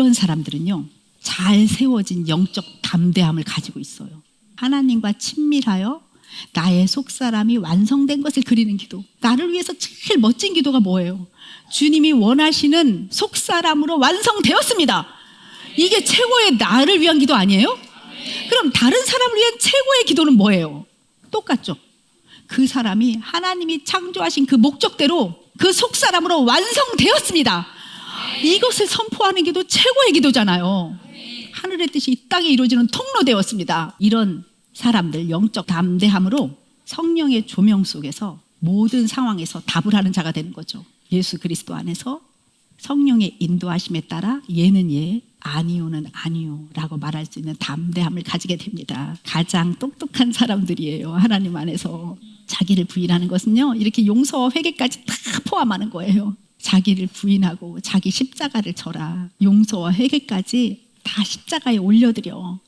이런 사람들은요, 잘 세워진 영적 담대함을 가지고 있어요. 하나님과 친밀하여 나의 속사람이 완성된 것을 그리는 기도. 나를 위해서 제일 멋진 기도가 뭐예요? 주님이 원하시는 속사람으로 완성되었습니다. 이게 최고의 나를 위한 기도 아니에요? 그럼 다른 사람을 위한 최고의 기도는 뭐예요? 똑같죠. 그 사람이 하나님이 창조하신 그 목적대로 그 속사람으로 완성되었습니다. 이것을 선포하는 기도 최고의 기도잖아요. 하늘의 뜻이 이 땅에 이루어지는 통로 되었습니다. 이런 사람들 영적 담대함으로 성령의 조명 속에서 모든 상황에서 답을 하는 자가 되는 거죠. 예수 그리스도 안에서 성령의 인도하심에 따라 얘는 얘, 아니오는 아니오라고 말할 수 있는 담대함을 가지게 됩니다. 가장 똑똑한 사람들이에요. 하나님 안에서 자기를 부인하는 것은요. 이렇게 용서와 회개까지 다 포함하는 거예요. 자기를 부인하고 자기 십자가를 져라. 용서와 회개까지 다 십자가에 올려드려.